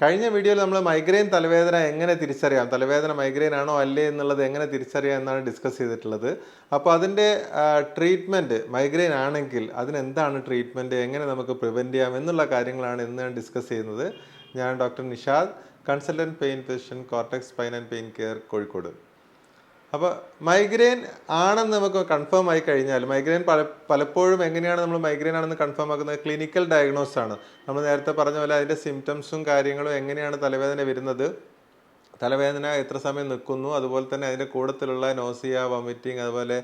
കഴിഞ്ഞ വീഡിയോയിൽ നമ്മൾ മൈഗ്രെയിൻ തലവേദന എങ്ങനെ തിരിച്ചറിയാം? തലവേദന മൈഗ്രെയിൻ ആണോ അല്ലേ എന്നുള്ളത് എങ്ങനെ തിരിച്ചറിയാം എന്നാണ് ഡിസ്കസ് ചെയ്തിട്ടുള്ളത്. അപ്പോൾ അതിന്റെ ട്രീറ്റ്മെന്റ് മൈഗ്രെയിൻ ആണെങ്കിൽ അതിനെന്താണ് ട്രീറ്റ്മെന്റ് എങ്ങനെ നമുക്ക് പ്രിവെന്റ് ചെയ്യാം? എന്നുള്ള കാര്യങ്ങളാണ് ഇന്ന് ഞാൻ ഡിസ്കസ് ചെയ്യുന്നത്. ഞാൻ doctor Nishad consultant pain physician cortex pine and pain care Kozhikode. അപ്പോൾ മൈഗ്രെയിൻ ആണെന്ന് നമുക്ക് കൺഫേം ആയി കഴിഞ്ഞാൽ മൈഗ്രെയിൻ പല പലപ്പോഴും എങ്ങനെയാണ് നമ്മൾ മൈഗ്രെയിൻ ആണെന്ന് കൺഫേം ആക്കുന്നത്? ക്ലിനിക്കൽ ഡയഗ്നോസ് ആണ്. നമ്മൾ നേരത്തെ പറഞ്ഞ പോലെ അതിന്റെ സിംറ്റംസും കാര്യങ്ങളും എങ്ങനെയാണ് തലവേദന വരുന്നത്? തലവേദന എത്ര സമയം നിൽക്കുന്നു അതുപോലെ തന്നെ അതിന്റെ കൂടത്തിലുള്ള നോസിയ വൊമിറ്റിങ് അതുപോലെ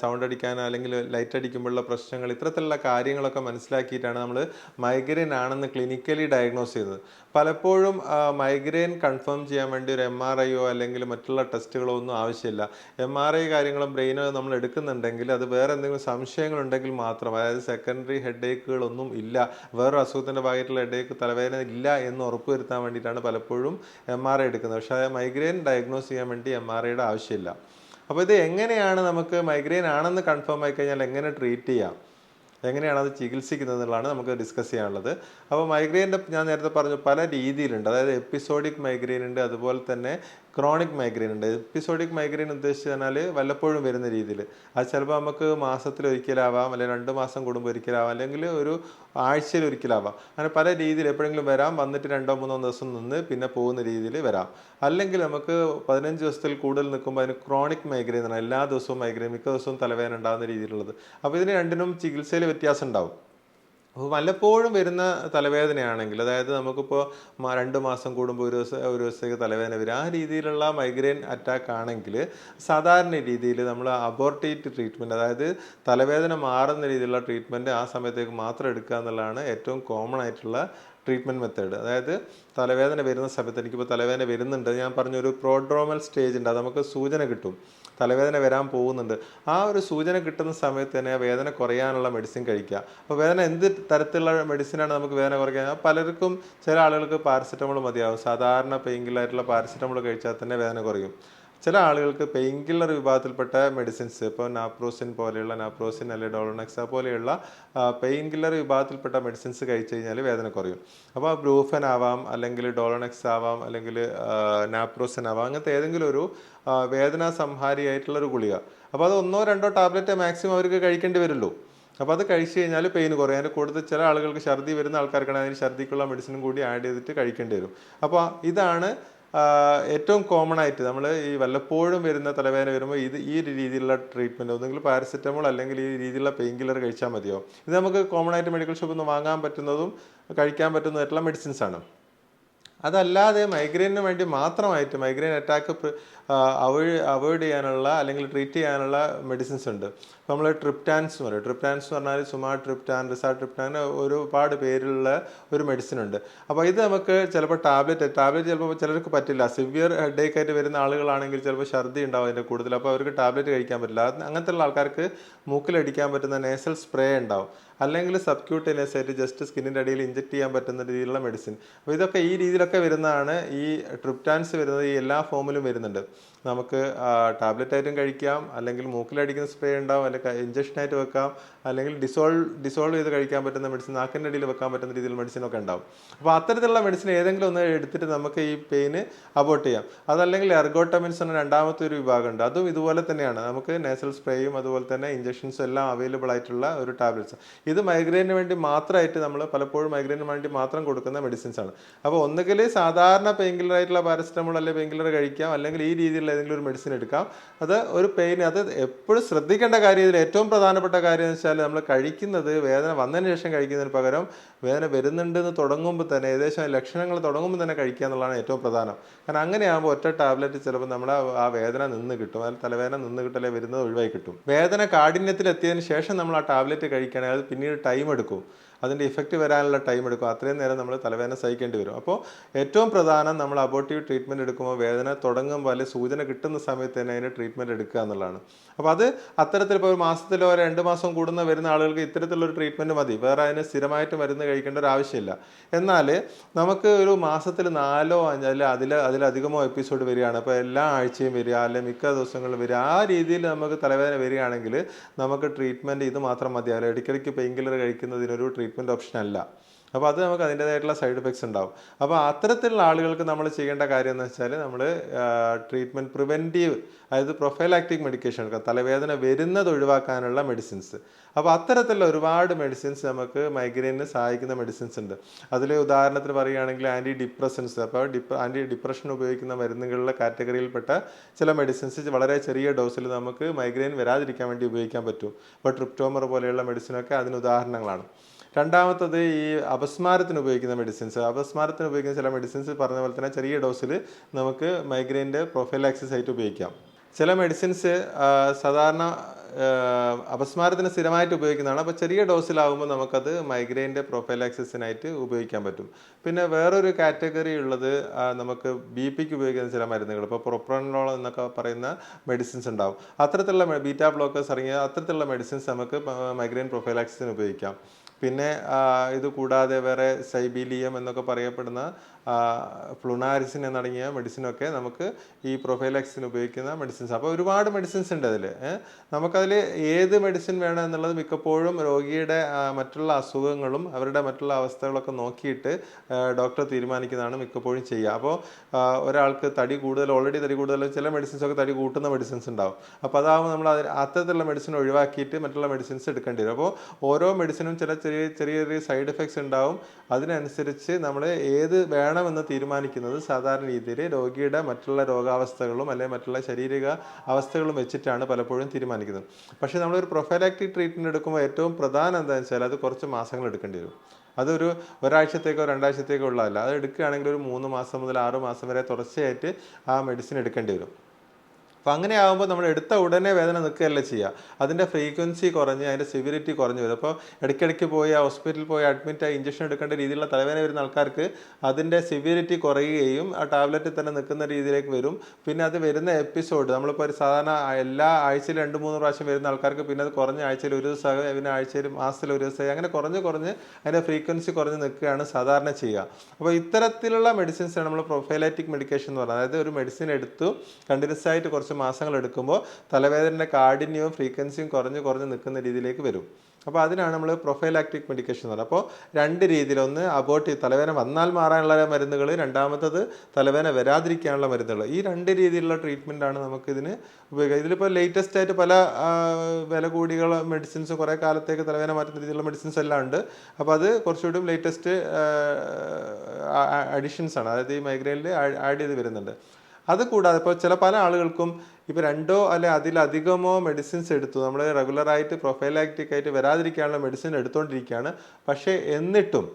സൗണ്ട് അടിക്കാൻ അല്ലെങ്കിൽ ലൈറ്റ് അടിക്കുമ്പോഴുള്ള പ്രശ്നങ്ങൾ ഇത്തരത്തിലുള്ള കാര്യങ്ങളൊക്കെ മനസ്സിലാക്കിയിട്ടാണ് നമ്മൾ മൈഗ്രെയിൻ ആണെന്ന് ക്ലിനിക്കലി ഡയഗ്നോസ് ചെയ്തത്. പലപ്പോഴും മൈഗ്രെയിൻ കൺഫേം ചെയ്യാൻ വേണ്ടി ഒരു എം ആർ ഐയോ അല്ലെങ്കിൽ മറ്റുള്ള ടെസ്റ്റുകളോ ഒന്നും ആവശ്യമില്ല. എം ആർ ഐ കാര്യങ്ങളും ബ്രെയിനോ നമ്മൾ എടുക്കുന്നുണ്ടെങ്കിൽ അത് വേറെ എന്തെങ്കിലും സംശയങ്ങളുണ്ടെങ്കിൽ മാത്രം അതായത് സെക്കൻഡറി ഹെഡേക്കുകളൊന്നും ഇല്ല വേറൊരു അസുഖത്തിന്റെ ഭാഗമായിട്ടുള്ള ഹെഡേക്ക് തലവേദന ഇല്ല എന്ന് ഉറപ്പുവരുത്താൻ വേണ്ടിയിട്ടാണ് പലപ്പോഴും എം ആർ ഐ എടുക്കുന്നത്. പക്ഷേ മൈഗ്രെയിൻ ഡയഗ്നോസ് ചെയ്യാൻ വേണ്ടി എം ആർ ഐയുടെ ആവശ്യമില്ല. അപ്പോൾ ഇത് എങ്ങനെയാണ് നമുക്ക് മൈഗ്രെയിൻ ആണെന്ന് കൺഫേം ആയി കഴിഞ്ഞാൽ എങ്ങനെ ട്രീറ്റ് ചെയ്യാം? എങ്ങനെയാണ് അത് ചികിത്സിക്കുന്നത് എന്നുള്ളതാണ് നമുക്ക് ഡിസ്കസ് ചെയ്യാനുള്ളത്. അപ്പോൾ മൈഗ്രെയിന്റെ ഞാൻ നേരത്തെ പറഞ്ഞു പല രീതിയിലുണ്ട്. അതായത് എപ്പിസോഡിക് മൈഗ്രെയിൻ ഉണ്ട് അതുപോലെ തന്നെ ക്രോണിക് മൈഗ്രെയിൻ ഉണ്ട്. എപ്പിസോഡിക് മൈഗ്രെയിൻ ഉദ്ദേശിച്ച് പറഞ്ഞാൽ വല്ലപ്പോഴും വരുന്ന രീതിയിൽ. അത് ചിലപ്പോൾ നമുക്ക് മാസത്തിൽ ഒരിക്കലാവാം അല്ലെങ്കിൽ രണ്ട് മാസം കൂടുമ്പോൾ ഒരിക്കലാവാം അല്ലെങ്കിൽ ഒരു ആഴ്ചയിൽ ഒരിക്കലാവാം. അങ്ങനെ പല രീതിയിൽ എപ്പോഴെങ്കിലും വരാം വന്നിട്ട് രണ്ടോ മൂന്നോ ദിവസം നിന്ന് പിന്നെ പോകുന്ന രീതിയിൽ വരാം. അല്ലെങ്കിൽ നമുക്ക് പതിനഞ്ച് ദിവസത്തിൽ കൂടുതൽ നിൽക്കുമ്പോൾ അതിന് ക്രോണിക് മൈഗ്രെയിൻ എന്നാണ് എല്ലാ ദിവസവും മൈഗ്രെയിൻ മിക്ക ദിവസവും തലവേദന ഉണ്ടാകുന്ന രീതിയിലുള്ളത്. അപ്പോൾ ഇതിന് രണ്ടിനും ചികിത്സയിൽ വ്യത്യാസം ഉണ്ടാവും. അപ്പോൾ വല്ലപ്പോഴും വരുന്ന തലവേദനയാണെങ്കിൽ അതായത് നമുക്കിപ്പോൾ രണ്ട് മാസം കൂടുമ്പോൾ ഒരു ദിവസം ഒരു ദിവസത്തേക്ക് തലവേദന വരും. ആ രീതിയിലുള്ള മൈഗ്രെയിൻ അറ്റാക്ക് ആണെങ്കിൽ സാധാരണ രീതിയിൽ നമ്മൾ അബോർട്ടേറ്റ് ട്രീറ്റ്മെന്റ് അതായത് തലവേദന മാറുന്ന രീതിയിലുള്ള ട്രീറ്റ്മെന്റ് ആ സമയത്തേക്ക് മാത്രം എടുക്കുക എന്നുള്ളതാണ് ഏറ്റവും കോമൺ ആയിട്ടുള്ള ട്രീറ്റ്മെന്റ് മെത്തേഡ് അതായത് തലവേദന വരുന്ന സമയത്ത് എനിക്കിപ്പോൾ തലവേദന വരുന്നുണ്ട് ഞാൻ പറഞ്ഞൊരു പ്രോഡ്രോമൽ സ്റ്റേജ് ഉണ്ട് അത് നമുക്ക് സൂചന കിട്ടും. തലവേദന വരാൻ പോകുന്നുണ്ട്. ആ ഒരു സൂചന കിട്ടുന്ന സമയത്ത് തന്നെ വേദന കുറയാനുള്ള മെഡിസിൻ കഴിക്കുക. അപ്പോൾ വേദന എന്ത് തരത്തിലുള്ള മെഡിസിനാണ് നമുക്ക് വേദന കുറയ്ക്കാൻ? പലർക്കും ചില ആളുകൾക്ക് പാരസെറ്റമോൾ മതിയാവും. സാധാരണ പെയിൻ കില്ലായിട്ടുള്ള പാരസെറ്റമോൾ കഴിച്ചാൽ തന്നെ വേദന കുറയും. ചില ആളുകൾക്ക് പെയിൻ കില്ലർ വിഭാഗത്തിൽപ്പെട്ട മെഡിസിൻസ് ഇപ്പോൾ നാപ്രോസിൻ പോലെയുള്ള നാപ്രോസിൻ അല്ലെങ്കിൽ ഡോളോണെക്സ പോലെയുള്ള പെയിൻ കില്ലർ വിഭാഗത്തിൽപ്പെട്ട മെഡിസിൻസ് കഴിച്ചു കഴിഞ്ഞാൽ വേദന കുറയും. അപ്പോൾ ബ്രൂഫൻ ആവാം അല്ലെങ്കിൽ ഡോളോണെക്സ് ആവാം അല്ലെങ്കിൽ നാപ്രോസിൻ ആവാം അങ്ങനത്തെ ഏതെങ്കിലും ഒരു ആ, വേദന സംഹാരിയായിട്ടുള്ള ഒരു ഗുളിക. അപ്പോൾ അത് ഒന്നോ രണ്ടോ ടാബ്ലറ്റ് മാക്സിമം അവർക്ക് കഴിക്കേണ്ടി വരുള്ളൂ. അപ്പോൾ അത് കഴിച്ചു കഴിഞ്ഞാൽ പെയിൻ കുറയും. അതിന്റെ കൂടുതൽ ചില ആളുകൾക്ക് ഛർദി വരുന്ന ആൾക്കാർക്കാണെങ്കിൽ അതിന് ഛർദിക്കുള്ള മെഡിസിനും കൂടി ആഡ് ചെയ്തിട്ട് കഴിക്കേണ്ടി വരും. അപ്പോൾ ഇതാണ് ആ, ഏറ്റവും കോമൺ ആയിട്ട് നമ്മൾ ഈ വല്ലപ്പോഴും വരുന്ന തലവേദന വരുമ്പോൾ ഇത് ഈ ഒരു രീതിയിലുള്ള ട്രീറ്റ്മെന്റ് ഒന്നുകിൽ പാരസെറ്റമോൾ അല്ലെങ്കിൽ ഈ രീതിയിലുള്ള പെയിൻ കില്ലർ കഴിച്ചാൽ മതിയോ? ഇത് നമുക്ക് കോമൺ ആയിട്ട് മെഡിക്കൽ ഷോപ്പിൽ നിന്ന് വാങ്ങാൻ പറ്റുന്നതും കഴിക്കാൻ പറ്റുന്നതായിട്ടുള്ള മെഡിസിൻസ് ആണ്. അതല്ലാതെ മൈഗ്രെയിനു വേണ്ടി മാത്രമായിട്ട് മൈഗ്രെയിൻ അറ്റാക്ക് അവോയ്ഡ് അവോയ്ഡ് ചെയ്യാനുള്ള അല്ലെങ്കിൽ ട്രീറ്റ് ചെയ്യാനുള്ള മെഡിസിൻസ് ഉണ്ട്. നമ്മൾ ട്രിപ്റ്റാൻസ് എന്ന് പറയും. ട്രിപ്റ്റാൻസ് എന്ന് പറഞ്ഞാൽ സുമാ ട്രിപ്റ്റാൻ റിസാ ട്രിപ്റ്റാൻ ഒരുപാട് പേരിലുള്ള ഒരു മെഡിസിൻ ഉണ്ട്. അപ്പോൾ ഇത് നമുക്ക് ചിലപ്പോൾ ടാബ്ലറ്റ് ടാബ്ലറ്റ് ചിലപ്പോൾ ചിലർക്ക് പറ്റില്ല. സിവിയർ ഹെഡേക്ക് ആയിട്ട് വരുന്ന ആളുകളാണെങ്കിൽ ചിലപ്പോൾ ഛർദി ഉണ്ടാവും അതിന്റെ കൂടുതൽ. അപ്പോൾ അവർക്ക് ടാബ്ലറ്റ് കഴിക്കാൻ പറ്റില്ല. അങ്ങനത്തെ ഉള്ള ആൾക്കാർക്ക് മൂക്കിലടിക്കാൻ പറ്റുന്ന നേസൽ സ്പ്രേ ഉണ്ടാവും. അല്ലെങ്കിൽ സബ്ക്യൂട്ടേനിയസ് ആയിട്ട് ജസ്റ്റ് സ്കിന്നിന്റെ അടിയിൽ ഇഞ്ചക്ട് ചെയ്യാൻ പറ്റുന്ന രീതിയിലുള്ള മെഡിസിൻ അപ്പോൾ ഇതൊക്കെ ഈ രീതിയിലൊക്കെ വരുന്നതാണ് ഈ ട്രിപ്റ്റാൻസ് വരുന്നത് ഈ എല്ലാ ഫോമിലും വരുന്നുണ്ട്. നമുക്ക് ടാബ്ലറ്റ് ആയിട്ടും കഴിക്കാം അല്ലെങ്കിൽ മൂക്കിലടിക്കുന്ന സ്പ്രേ ഉണ്ടാവും അല്ലെങ്കിൽ ഇഞ്ചക്ഷനായിട്ട് വെക്കാം അല്ലെങ്കിൽ ഡിസോൾവ് ഡിസോൾവ് ചെയ്ത് കഴിക്കാൻ പറ്റുന്ന മെഡിസിൻ നാക്കിന്റെ അടിയിൽ വെക്കാൻ പറ്റുന്ന രീതിയിൽ മെഡിസിനൊക്കെ ഉണ്ടാവും. അപ്പോൾ അത്തരത്തിലുള്ള മെഡിസിൻ ഏതെങ്കിലും ഒന്ന് എടുത്തിട്ട് നമുക്ക് ഈ പെയിന് അബോട്ട് ചെയ്യാം. അതല്ലെങ്കിൽ എർഗോട്ടമിൻസ് എന്ന രണ്ടാമത്തെ ഒരു വിഭാഗമുണ്ട്. അതും ഇതുപോലെ തന്നെയാണ്. നമുക്ക് നേസൽ സ്പ്രേയും അതുപോലെ തന്നെ ഇഞ്ചക്ഷൻസും എല്ലാം അവൈലബിൾ ആയിട്ടുള്ള ഒരു ടാബ്ലറ്റ്സ് ഇത് മൈഗ്രെയിന് വേണ്ടി മാത്രമായിട്ട് നമ്മൾ പലപ്പോഴും മൈഗ്രെയിന് വേണ്ടി മാത്രം കൊടുക്കുന്ന മെഡിസിൻസ് ആണ്. അപ്പോൾ ഒന്നുകിൽ സാധാരണ പെയിൻ കില്ലർ ആയിട്ടുള്ള പാരസെറ്റമോൾ അല്ലെങ്കിൽ പെയിൻ കില്ലർ കഴിക്കാം. അല്ലെങ്കിൽ ഈ രീതിയിലുള്ള ഏതെങ്കിലും ഒരു മെഡിസിൻ എടുക്കാം. അത് ഒരു പെയിൻ അത് എപ്പോഴും ശ്രദ്ധിക്കേണ്ട കാര്യം ഇതിൽ ഏറ്റവും പ്രധാനപ്പെട്ട കാര്യം എന്ന് വെച്ചാൽ നമ്മൾ കഴിക്കുന്നത് വേദന വന്നതിന് ശേഷം കഴിക്കുന്നതിന് പകരം വേദന വരുന്നുണ്ടെന്ന് തുടങ്ങുമ്പോൾ തന്നെ ഏകദേശം ലക്ഷണങ്ങൾ തുടങ്ങുമ്പോൾ തന്നെ കഴിക്കുക എന്നുള്ളതാണ് ഏറ്റവും പ്രധാനം. കാരണം അങ്ങനെയാകുമ്പോൾ ഒറ്റ ടാബ്ലറ്റ് ചിലപ്പോൾ നമ്മൾ ആ വേദന നിന്ന് കിട്ടും. അതിൽ തലവേദന നിന്ന് കിട്ടലേ വരുന്നത് ഒഴിവായി കിട്ടും. വേദന കാഠിന്യത്തിൽ എത്തിയതിന് ശേഷം നമ്മൾ ആ ടാബ്ലറ്റ് കഴിക്കുകയാണെങ്കിൽ അത് പിന്നീട് ടൈം എടുക്കും. അതിന്റെ ഇഫക്റ്റ് വരാനുള്ള ടൈം എടുക്കും. അത്രയും നേരം നമ്മൾ തലവേദന സഹിക്കേണ്ടി വരും. അപ്പോൾ ഏറ്റവും പ്രധാനം നമ്മൾ അബോട്ടീവ് ട്രീറ്റ്മെന്റ് എടുക്കുമ്പോൾ വേദന തുടങ്ങുമ്പോൾ അല്ലെങ്കിൽ സൂചന കിട്ടുന്ന സമയത്ത് തന്നെ അതിന് ട്രീറ്റ്മെന്റ് എടുക്കുക എന്നുള്ളതാണ്. അപ്പോൾ അത് അത്തരത്തിൽ ഇപ്പോൾ ഒരു മാസത്തിലോ രണ്ട് മാസം കൂടുന്ന വരുന്ന ആളുകൾക്ക് ഇത്തരത്തിലുള്ളൊരു ട്രീറ്റ്മെന്റ് മതി. വേറെ അതിന് സ്ഥിരമായിട്ട് മരുന്ന് കഴിക്കേണ്ട ഒരു ആവശ്യമില്ല. എന്നാൽ നമുക്ക് ഒരു മാസത്തിൽ നാലോ അഞ്ചോ അല്ലെങ്കിൽ അതിൽ അതിലധികമോ എപ്പിസോഡ് വരികയാണ്. അപ്പോൾ എല്ലാ ആഴ്ചയും വരിക അല്ലെങ്കിൽ മിക്ക ദിവസങ്ങളിലും വരിക. ആ രീതിയിൽ നമുക്ക് തലവേദന വരികയാണെങ്കിൽ നമുക്ക് ട്രീറ്റ്മെന്റ് ഇത് മാത്രം മതിയാവില്ല ഇടയ്ക്കിടയ്ക്ക് പെയിൻ കില്ലർ കഴിക്കുന്നതിനൊരു ട്രീറ്റ്മെന്റ് ഓപ്ഷൻ അല്ല. അപ്പോൾ അത് നമുക്ക് അതിന്റേതായിട്ടുള്ള സൈഡ് എഫക്ട്സ് ഉണ്ടാവും. അപ്പോൾ അത്തരത്തിലുള്ള ആളുകൾക്ക് നമ്മൾ ചെയ്യേണ്ട കാര്യം എന്ന് വെച്ചാൽ നമ്മൾ ട്രീറ്റ്മെന്റ് പ്രിവെന്റീവ് അതായത് പ്രൊഫൈലാക്റ്റിക് മെഡിക്കേഷൻ എടുക്കുക തലവേദന വരുന്നത് ഒഴിവാക്കാനുള്ള മെഡിസിൻസ് അപ്പോൾ അത്തരത്തിലുള്ള ഒരുപാട് മെഡിസിൻസ് നമുക്ക് മൈഗ്രെയിനിന് സഹായിക്കുന്ന മെഡിസിൻസ് ഉണ്ട്. അതിൽ ഉദാഹരണത്തിന് പറയുകയാണെങ്കിൽ ആന്റി ഡിപ്രസൻസ് അപ്പോൾ ഡിപ്ര ആന്റി ഡിപ്രഷൻ ഉപയോഗിക്കുന്ന മരുന്നുകളിലെ കാറ്റഗറിയിൽപ്പെട്ട ചില മെഡിസിൻസ് വളരെ ചെറിയ ഡോസിൽ നമുക്ക് മൈഗ്രെയിൻ വരാതിരിക്കാൻ വേണ്ടി ഉപയോഗിക്കാൻ പറ്റും. ഇപ്പോൾ ട്രിപ്റ്റോമർ പോലെയുള്ള മെഡിസിനൊക്കെ അതിന് ഉദാഹരണങ്ങളാണ്. രണ്ടാമത്തത് ഈ അപസ്മാരത്തിന് ഉപയോഗിക്കുന്ന മെഡിസിൻസ് അപസ്മാരത്തിന് ഉപയോഗിക്കുന്ന ചില മെഡിസിൻസ് പറഞ്ഞ പോലെ തന്നെ ചെറിയ ഡോസിൽ നമുക്ക് മൈഗ്രെയിന്റെ പ്രൊഫൈലാക്സിസ് ആയിട്ട് ഉപയോഗിക്കാം. ചില മെഡിസിൻസ് സാധാരണ അപസ്മാരത്തിന് സ്ഥിരമായിട്ട് ഉപയോഗിക്കുന്നതാണ്. അപ്പോൾ ചെറിയ ഡോസിലാകുമ്പോൾ നമുക്കത് മൈഗ്രെയിന്റെ പ്രൊഫൈലാക്സിസിനായിട്ട് ഉപയോഗിക്കാൻ പറ്റും. പിന്നെ വേറൊരു കാറ്റഗറി ഉള്ളത് നമുക്ക് ബി പിക്ക് ഉപയോഗിക്കുന്ന ചില മരുന്നുകൾ. ഇപ്പോൾ പ്രൊപ്രോണോൾ എന്നൊക്കെ പറയുന്ന മെഡിസിൻസ് ഉണ്ടാവും. അത്തരത്തിലുള്ള ബീറ്റാ ബ്ലോക്കേഴ്സ് ഇറങ്ങിയ അത്തരത്തിലുള്ള മെഡിസിൻസ് നമുക്ക് മൈഗ്രെയിൻ പ്രൊഫൈലാക്സിസിന് ഉപയോഗിക്കാം. പിന്നെ ഇത് കൂടാതെ വേറെ സൈബീലിയം എന്നൊക്കെ പറയപ്പെടുന്ന ഫ്ലുണാരിസിൻ എന്നടങ്ങിയ മെഡിസിനൊക്കെ നമുക്ക് ഈ പ്രൊഫൈലാക്സിന് ഉപയോഗിക്കുന്ന മെഡിസിൻസ്. അപ്പോൾ ഒരുപാട് മെഡിസിൻസ് ഉണ്ട് അതിൽ നമുക്കതിൽ ഏത് മെഡിസിൻ വേണം എന്നുള്ളത് മിക്കപ്പോഴും രോഗിയുടെ മറ്റുള്ള അസുഖങ്ങളും അവരുടെ മറ്റുള്ള അവസ്ഥകളൊക്കെ നോക്കിയിട്ട് ഡോക്ടർ തീരുമാനിക്കുന്നതാണ് മിക്കപ്പോഴും ചെയ്യുക. അപ്പോൾ ഒരാൾക്ക് തടി കൂടുതൽ ഓൾറെഡി തടി കൂടുതൽ ചില മെഡിസിൻസൊക്കെ തടി കൂട്ടുന്ന മെഡിസിൻസ് ഉണ്ടാവും. അപ്പോൾ അതാവുമ്പോൾ നമ്മൾ അത്തരത്തിലുള്ള മെഡിസിൻ ഒഴിവാക്കിയിട്ട് മറ്റുള്ള മെഡിസിൻസ് എടുക്കേണ്ടി വരും. അപ്പോൾ ഓരോ മെഡിസിനും ചില ചെറിയ ചെറിയ ചെറിയ സൈഡ് എഫക്ട്സ് ഉണ്ടാവും. അതിനനുസരിച്ച് നമ്മൾ ഏത് വേണമെന്ന് തീരുമാനിക്കുന്നത് സാധാരണ രീതിയിൽ രോഗിയുടെ മറ്റുള്ള രോഗാവസ്ഥകളും അല്ലെങ്കിൽ മറ്റുള്ള ശാരീരിക അവസ്ഥകളും വെച്ചിട്ടാണ് പലപ്പോഴും തീരുമാനിക്കുന്നത്. പക്ഷേ നമ്മളൊരു പ്രൊഫൈലാക്റ്റിക് ട്രീറ്റ്മെന്റ് എടുക്കുമ്പോൾ ഏറ്റവും പ്രധാനം എന്താണെന്ന് വെച്ചാൽ അത് കുറച്ച് മാസങ്ങൾ എടുക്കേണ്ടി വരും. അതൊരു ഒരാഴ്ചത്തേക്കോ രണ്ടാഴ്ചത്തേക്കോ ഉള്ളതല്ല. അത് എടുക്കുകയാണെങ്കിൽ ഒരു മൂന്ന് മാസം മുതൽ ആറ് മാസം വരെ തുടർച്ചയായിട്ട് ആ മെഡിസിൻ എടുക്കേണ്ടി വരും. അപ്പോൾ അങ്ങനെ ആകുമ്പോൾ നമ്മൾ എടുത്ത ഉടനെ വേദന നിൽക്കുകയല്ല ചെയ്യുക അതിന്റെ ഫ്രീക്വൻസി കുറഞ്ഞ് അതിന്റെ സിവിരിറ്റി കുറഞ്ഞു വരും. അപ്പോൾ ഇടയ്ക്കിടയ്ക്ക് പോയി ഹോസ്പിറ്റലിൽ പോയി അഡ്മിറ്റ് ആയി ഇഞ്ചക്ഷൻ എടുക്കേണ്ട രീതിയിലുള്ള തലവേദന വരുന്ന ആൾക്കാർക്ക് അതിന്റെ സിവിരിറ്റി കുറയുകയും ആ ടാബ്ലറ്റിൽ തന്നെ നിൽക്കുന്ന രീതിയിലേക്ക് വരും. പിന്നെ അത് വരുന്ന എപ്പിസോഡ് നമ്മളിപ്പോൾ ഒരു സാധാരണ എല്ലാ ആഴ്ചയിൽ രണ്ട് മൂന്ന് പ്രാവശ്യം വരുന്ന ആൾക്കാർക്ക് പിന്നെ അത് കുറഞ്ഞ ആഴ്ചയിൽ ഒരു ദിവസം പിന്നെ ആഴ്ചയിൽ മാസത്തിൽ ഒരു ദിവസമായി. അങ്ങനെ കുറഞ്ഞ് കുറഞ്ഞ് അതിന്റെ ഫ്രീക്വൻസി കുറഞ്ഞ് നിൽക്കുകയാണ് സാധാരണ ചെയ്യുക. അപ്പോൾ ഇത്തരത്തിലുള്ള മെഡിസിൻസ് നമ്മൾ പ്രൊഫൈലാറ്റിക് മെഡിക്കേഷൻ എന്ന് പറയുന്നത്. അതായത് ഒരു മെഡിസിൻ എടുത്തു കണ്ടിന്യൂസ് ആയിട്ട് കുറച്ച് മാസങ്ങൾ എടുക്കുമ്പോൾ തലവേദനയുടെ കാഠിന്യവും ഫ്രീക്വൻസിയും കുറഞ്ഞ് കുറഞ്ഞ് നിൽക്കുന്ന രീതിയിലേക്ക് വരും. അപ്പോൾ അതിനാണ് നമ്മൾ പ്രൊഫൈലാക്റ്റിക് മെഡിക്കേഷൻ എന്ന് പറയുന്നത്. അപ്പോൾ രണ്ട് രീതിയിൽ ഒന്ന് അബോട്ട് തലവേദന വന്നാൽ മാറാനുള്ള മരുന്നുകൾ രണ്ടാമത്തത് തലവേദന വരാതിരിക്കാനുള്ള മരുന്നുകൾ. ഈ രണ്ട് രീതിയിലുള്ള ട്രീറ്റ്മെന്റ് ആണ് നമുക്കിതിന് ഉപയോഗിക്കുക ഇതിലിപ്പോൾ ലേറ്റസ്റ്റ് ആയിട്ട് പല വില കൂടിയുള്ള മെഡിസിൻസ് കുറേ കാലത്തേക്ക് തലവേദന മാറ്റുന്ന രീതിയിലുള്ള മെഡിസിൻസ് എല്ലാം ഉണ്ട്. അപ്പോൾ അത് കുറച്ചുകൂടി ലേറ്റസ്റ്റ് അഡിഷൻസ് ആണ്. അതായത് ഈ മൈഗ്രെയിനിൽ ആഡ് ചെയ്ത് വരുന്നുണ്ട്. അത് കൂടാതെ ഇപ്പോൾ ചില പല ആളുകൾക്കും ഇപ്പോൾ രണ്ടോ അല്ലെ അതിലധികമോ മെഡിസിൻസ് എടുത്തു. നമ്മൾ റെഗുലറായിട്ട് പ്രൊഫൈലാക്റ്റിക് ആയിട്ട് വരാതിരിക്കാനുള്ള മെഡിസിൻ എടുത്തുകൊണ്ടിരിക്കുകയാണ് പക്ഷേ എന്നിട്ടും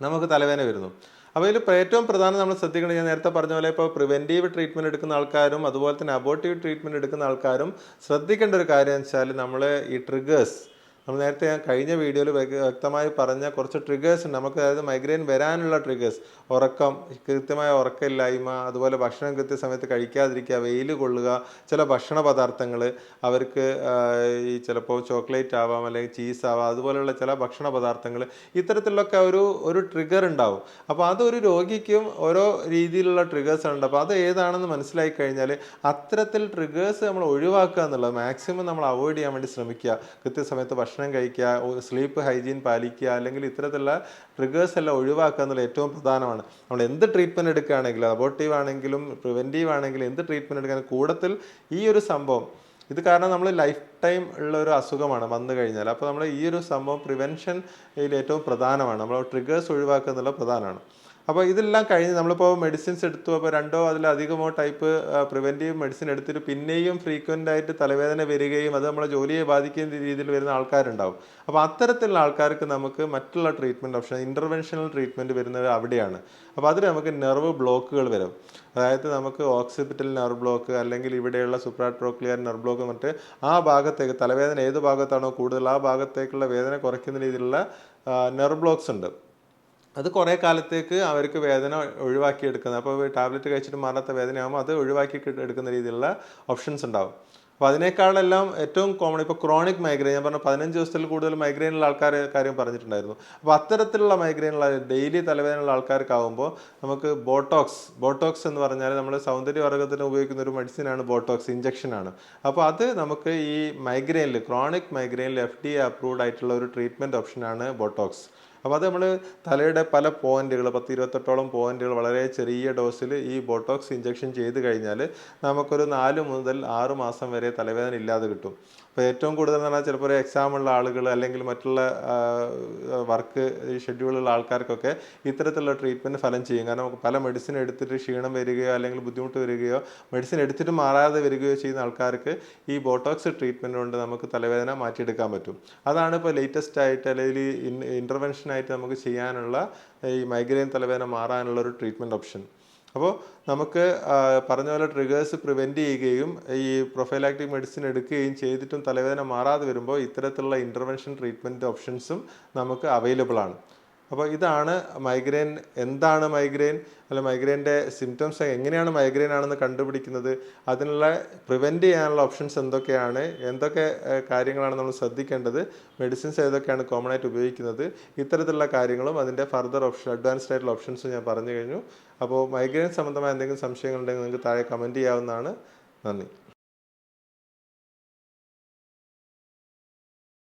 നമുക്ക് തലവേദന വരുന്നു. അപ്പോൾ ഇതിൽ ഏറ്റവും പ്രധാനം നമ്മൾ ശ്രദ്ധിക്കണം ഞാൻ നേരത്തെ പറഞ്ഞ പോലെ ഇപ്പോൾ പ്രിവെന്റീവ് ട്രീറ്റ്മെന്റ് എടുക്കുന്ന ആൾക്കാരും അതുപോലെ തന്നെ അബോർട്ടീവ് ട്രീറ്റ്മെന്റ് എടുക്കുന്ന ആൾക്കാരും ശ്രദ്ധിക്കേണ്ട ഒരു കാര്യം വെച്ചാൽ നമ്മൾ ഈ ട്രിഗേഴ്സ് നമ്മൾ നേരത്തെ ഞാൻ കഴിഞ്ഞ വീഡിയോയിൽ വ്യക്തമായി പറഞ്ഞ കുറച്ച് ട്രിഗേഴ്സ് ഉണ്ട്. നമുക്ക് അതായത് മൈഗ്രെയിൻ വരാനുള്ള ട്രിഗേഴ്സ് ഉറക്കം കൃത്യമായ ഉറക്കമില്ലായ്മ അതുപോലെ ഭക്ഷണം കൃത്യസമയത്ത് കഴിക്കാതിരിക്കുക വെയിൽ കൊള്ളുക ചില ഭക്ഷണ പദാർത്ഥങ്ങൾ അവർക്ക് ഈ ചിലപ്പോൾ ചോക്ലേറ്റ് ആവാം അല്ലെങ്കിൽ ചീസ് ആവാം അതുപോലെയുള്ള ചില ഭക്ഷണ പദാർത്ഥങ്ങൾ ഇത്തരത്തിലൊക്കെ ഒരു ഒരു ട്രിഗർ ഉണ്ടാവും. അപ്പോൾ അതൊരു രോഗിക്കും ഓരോ രീതിയിലുള്ള ട്രിഗേഴ്സ് ഉണ്ട്. അപ്പോൾ അത് ഏതാണെന്ന് മനസ്സിലായി കഴിഞ്ഞാൽ അത്തരത്തിൽ ട്രിഗേഴ്സ് നമ്മൾ ഒഴിവാക്കുക എന്നുള്ളത് മാക്സിമം നമ്മൾ അവോയ്ഡ് ചെയ്യാൻ വേണ്ടി ശ്രമിക്കുക. കൃത്യസമയത്ത് ഭക്ഷണം കഴിക്കുക സ്ലീപ്പ് ഹൈജീൻ പാലിക്കുക അല്ലെങ്കിൽ ഇത്തരത്തിലുള്ള ട്രിഗേഴ്സ് എല്ലാം ഒഴിവാക്കുക എന്നുള്ളത് ഏറ്റവും പ്രധാനമാണ്. നമ്മൾ എന്ത് ട്രീറ്റ്മെന്റ് എടുക്കുകയാണെങ്കിലും അബോട്ടീവ് ആണെങ്കിലും പ്രിവെന്റീവ് ആണെങ്കിലും എന്ത് ട്രീറ്റ്മെന്റ് എടുക്കുകയാണെങ്കിൽ കൂടുതൽ ഈ ഒരു സംഭവം ഇത് കാരണം നമ്മൾ ലൈഫ് ടൈം ഉള്ള ഒരു അസുഖമാണ് വന്നു കഴിഞ്ഞാൽ. അപ്പോൾ നമ്മൾ ഈ ഒരു സംഭവം പ്രിവെൻഷൻ ഇതിൽ ഏറ്റവും പ്രധാനമാണ്. നമ്മൾ ട്രിഗേഴ്സ് ഒഴിവാക്കുക എന്നുള്ളത് പ്രധാനമാണ്. അപ്പോൾ ഇതെല്ലാം കഴിഞ്ഞ് നമ്മളിപ്പോൾ മെഡിസിൻസ് എടുത്തു. അപ്പോൾ രണ്ടോ അതിലധികമോ ടൈപ്പ് പ്രിവെന്റീവ് മെഡിസിൻ എടുത്തിട്ട് പിന്നെയും ഫ്രീക്വന്റ് ആയിട്ട് തലവേദന വരികയും അത് നമ്മളെ ജോലിയെ ബാധിക്കുന്ന രീതിയിൽ വരുന്ന ആൾക്കാരുണ്ടാവും. അപ്പോൾ അത്തരത്തിലുള്ള ആൾക്കാർക്ക് നമുക്ക് മറ്റുള്ള ട്രീറ്റ്മെന്റ് ഓപ്ഷൻ ഇന്റർവെൻഷണൽ ട്രീറ്റ്മെന്റ് വരുന്നത് അവിടെയാണ്. അപ്പോൾ അതിൽ നമുക്ക് നെർവ് ബ്ലോക്കുകൾ വരും. അതായത് നമുക്ക് ഓക്സിപിറ്റൽ നെർവ് ബ്ലോക്ക് അല്ലെങ്കിൽ ഇവിടെയുള്ള സുപ്രാട്രോക്ലിയർ നെർവ് ബ്ലോക്ക് എന്നിട്ട് ആ ഭാഗത്തേക്ക് തലവേദന ഏത് ഭാഗത്താണോ കൂടുതൽ ആ ഭാഗത്തേക്കുള്ള വേദന കുറയ്ക്കുന്ന രീതിയിലുള്ള നെർവ് ബ്ലോക്ക്സ് ഉണ്ട്. അത് കുറേ കാലത്തേക്ക് അവർക്ക് വേദന ഒഴിവാക്കി എടുക്കുന്നത് അപ്പോൾ ടാബ്ലറ്റ് കഴിച്ചിട്ട് മാറാത്ത വേദനയാകുമ്പോൾ അത് ഒഴിവാക്കി എടുക്കുന്ന രീതിയിലുള്ള ഓപ്ഷൻസ് ഉണ്ടാവും. അപ്പോൾ അതിനേക്കാളെല്ലാം ഏറ്റവും കോമൺ ഇപ്പോൾ ക്രോണിക് മൈഗ്രെയിൻ ഞാൻ പറഞ്ഞ പതിനഞ്ച് ദിവസത്തിൽ കൂടുതൽ മൈഗ്രെയിനുള്ള ആൾക്കാർ കാര്യം പറഞ്ഞിട്ടുണ്ടായിരുന്നു. അപ്പോൾ അത്തരത്തിലുള്ള മൈഗ്രെയിനുള്ള ഡെയിലി തലവേദനയുള്ള ആൾക്കാർക്കാവുമ്പോൾ നമുക്ക് ബോട്ടോക്സ് ബോട്ടോക്സ് എന്ന് പറഞ്ഞാൽ നമ്മൾ സൗന്ദര്യവർഗത്തിന് ഉപയോഗിക്കുന്ന ഒരു മെഡിസിനാണ് ബോട്ടോക്സ് ഇഞ്ചക്ഷനാണ് അപ്പോൾ അത് നമുക്ക് ഈ മൈഗ്രെയിനിൽ ക്രോണിക് മൈഗ്രെയിനിൽ എഫ് ഡി അപ്രൂവ്ഡ് ആയിട്ടുള്ള ഒരു ട്രീറ്റ്മെന്റ് ഓപ്ഷനാണ് ബോട്ടോക്സ് അപ്പോൾ അത് നമ്മൾ തലയുടെ പല പോയിന്റുകൾ പത്ത് ഇരുപത്തെട്ടോളം പോയിന്റുകൾ വളരെ ചെറിയ ഡോസിൽ ഈ ബോട്ടോക്സ് ഇഞ്ചക്ഷൻ ചെയ്ത് കഴിഞ്ഞാൽ നമുക്കൊരു നാല് മുതൽ ആറ് മാസം വരെ തലവേദന ഇല്ലാതെ കിട്ടും. അപ്പോൾ ഏറ്റവും കൂടുതൽ എന്ന് പറഞ്ഞാൽ ചിലപ്പോൾ ഒരു എക്സാം ഉള്ള ആളുകൾ അല്ലെങ്കിൽ മറ്റുള്ള വർക്ക് ഷെഡ്യൂളുള്ള ആൾക്കാർക്കൊക്കെ ഇത്തരത്തിലുള്ള ട്രീറ്റ്മെന്റ് ഫലം ചെയ്യും. കാരണം പല മെഡിസിൻ എടുത്തിട്ട് ക്ഷീണം വരികയോ അല്ലെങ്കിൽ ബുദ്ധിമുട്ട് വരികയോ മെഡിസിൻ എടുത്തിട്ട് മാറാതെ വരികയോ ചെയ്യുന്ന ആൾക്കാർക്ക് ഈ ബോട്ടോക്സ് ട്രീറ്റ്മെന്റ് കൊണ്ട് നമുക്ക് തലവേദന മാറ്റിയെടുക്കാൻ പറ്റും. അതാണ് ഇപ്പോൾ ലേറ്റസ്റ്റ് ആയിട്ട് അല്ലെങ്കിൽ ഇന്റർവെൻഷൻ ആയിട്ട് നമുക്ക് ചെയ്യാനുള്ള ഈ മൈഗ്രെയിൻ തലവേദന മാറാനുള്ള ഒരു ട്രീറ്റ്മെന്റ് ഓപ്ഷൻ അപ്പോൾ നമുക്ക് പറഞ്ഞ പോലെ ട്രിഗേഴ്സ് പ്രിവെന്റ് ചെയ്യുകയും ഈ പ്രൊഫൈലാക്റ്റിക് മെഡിസിൻ എടുക്കുകയും ചെയ്തിട്ടും തലവേദന മാറാതെ വരുമ്പോൾ ഇത്തരത്തിലുള്ള ഇന്റർവെൻഷൻ ട്രീറ്റ്മെന്റ് ഓപ്ഷൻസും നമുക്ക് അവൈലബിൾ ആണ്. അപ്പോൾ ഇതാണ് മൈഗ്രെയിൻ എന്താണ് മൈഗ്രെയിൻ അല്ല മൈഗ്രെയിന്റെ സിംറ്റംസ് എങ്ങനെയാണ് മൈഗ്രെയിൻ ആണെന്ന് കണ്ടുപിടിക്കുന്നത്? അതിനുള്ള പ്രിവെന്റ് ചെയ്യാനുള്ള ഓപ്ഷൻസ് എന്തൊക്കെയാണ്? എന്തൊക്കെ കാര്യങ്ങളാണ് നമ്മൾ ശ്രദ്ധിക്കേണ്ടത്? മെഡിസിൻസ് ഏതൊക്കെയാണ് കോമൺ ആയിട്ട് ഉപയോഗിക്കുന്നത്? ഇത്തരത്തിലുള്ള കാര്യങ്ങളും അതിന്റെ ഫർദർ ഓപ്ഷൻ അഡ്വാൻസ്ഡ് ആയിട്ടുള്ള ഓപ്ഷൻസും ഞാൻ പറഞ്ഞു കഴിഞ്ഞു. അപ്പോൾ മൈഗ്രെയിൻ സംബന്ധമായ എന്തെങ്കിലും സംശയങ്ങളുണ്ടെങ്കിൽ നിങ്ങൾക്ക് താഴെ കമന്റ് ചെയ്യാവുന്നതാണ്. നന്ദി.